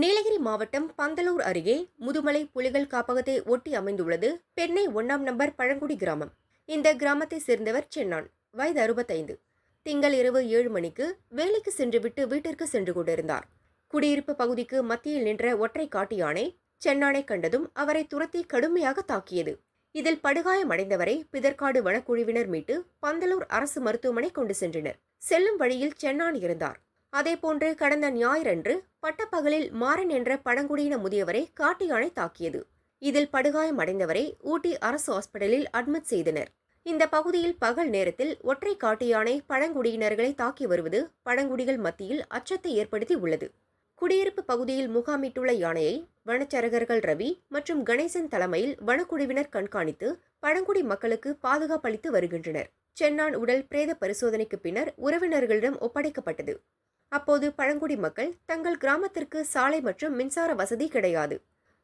நீலகிரி மாவட்டம் பந்தலூர் அருகே முதுமலை புலிகள் காப்பகத்தை ஒட்டி அமைந்துள்ளது பெண்ணை ஒன்றாம் நம்பர் பழங்குடி கிராமம். இந்த கிராமத்தை சேர்ந்தவர் சென்னான். வயது அறுபத்தைந்து. திங்கள் இரவு ஏழு மணிக்கு வேலைக்கு சென்றுவிட்டு வீட்டிற்கு சென்று கொண்டிருந்தார். குடியிருப்பு பகுதிக்கு மத்தியில் நின்ற ஒற்றை காட்டு யானை சென்னானை கண்டதும் அவரை துரத்தி கடுமையாக தாக்கியது. இதில் படுகாயமடைந்தவரை பிதற்காடு வனக்குழுவினர் மீட்டு பந்தலூர் அரசு மருத்துவமனை கொண்டு சென்றனர். செல்லும் வழியில் சென்னான் இருந்தார். அதேபோன்று கடந்த ஞாயிறன்று பட்டப்பகலில் மாறன் என்ற பழங்குடியின முதியவரை காட்டு யானை தாக்கியது. இதில் படுகாயமடைந்தவரை ஊட்டி அரசு ஹாஸ்பிட்டலில் அட்மிட் செய்தனர். இந்த பகுதியில் பகல் நேரத்தில் ஒற்றை காட்டு யானை பழங்குடியினர்களை தாக்கி வருவது பழங்குடிகள் மத்தியில் அச்சத்தை ஏற்படுத்தி உள்ளது. குடியிருப்பு பகுதியில் முகாமிட்டுள்ள யானையை வனச்சரகர்கள் ரவி மற்றும் கணேசன் தலைமையில் வனக்குழுவினர் கண்காணித்து பழங்குடி மக்களுக்கு பாதுகாப்பளித்து வருகின்றனர். சென்னான் உடல் பிரேத பரிசோதனைக்கு பின்னர் உறவினர்களிடம் ஒப்படைக்கப்பட்டது. அப்போது பழங்குடி மக்கள் தங்கள் கிராமத்திற்கு சாலை மற்றும் மின்சார வசதி கிடையாது.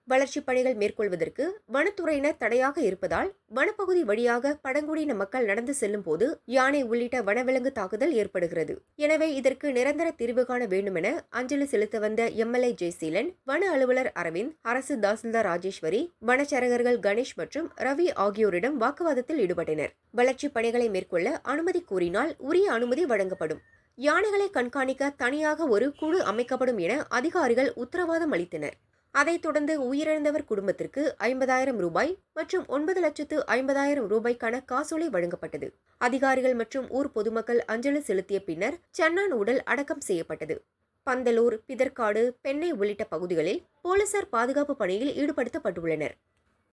வளர்ச்சிப் பணிகள் மேற்கொள்வதற்கு வனத்துறையினர் தடையாக இருப்பதால் வனப்பகுதி வழியாக பழங்குடியின மக்கள் நடந்து செல்லும் போது யானை உள்ளிட்ட வனவிலங்கு தாக்குதல் ஏற்படுகிறது. எனவே இதற்கு நிரந்தர தீர்வு காண வேண்டுமென அஞ்சலி செலுத்த வந்த எம்எல்ஏ ஜெயசீலன் வன அலுவலர் அரவிந்த் அரசு தாசில்தார் ராஜேஸ்வரி வனச்சரகர்கள் கணேஷ் மற்றும் ரவி ஆகியோரிடம் வாக்குவாதத்தில் ஈடுபட்டனர். வளர்ச்சிப் பணிகளை மேற்கொள்ள அனுமதி கோரினால் உரிய அனுமதி வழங்கப்படும். யானைகளை கண்காணிக்க தனியாக ஒரு குழு அமைக்கப்படும் என அதிகாரிகள் உத்தரவாதம் அளித்தனர். அதைத் தொடர்ந்து உயிரிழந்தவர் குடும்பத்திற்கு ஐம்பதாயிரம் ரூபாய் மற்றும் ஒன்பது லட்சத்து ஐம்பதாயிரம் ரூபாய்க்கான காசோலை வழங்கப்பட்டது. அதிகாரிகள் மற்றும் ஊர் பொதுமக்கள் அஞ்சலி செலுத்திய பின்னர் சன்னான் உடல் அடக்கம் செய்யப்பட்டது. பந்தலூர் பிதற்காடு பெண்ணை உள்ளிட்ட பகுதிகளில் போலீசார் பாதுகாப்பு பணியில் ஈடுபடுத்தப்பட்டுள்ளனர்.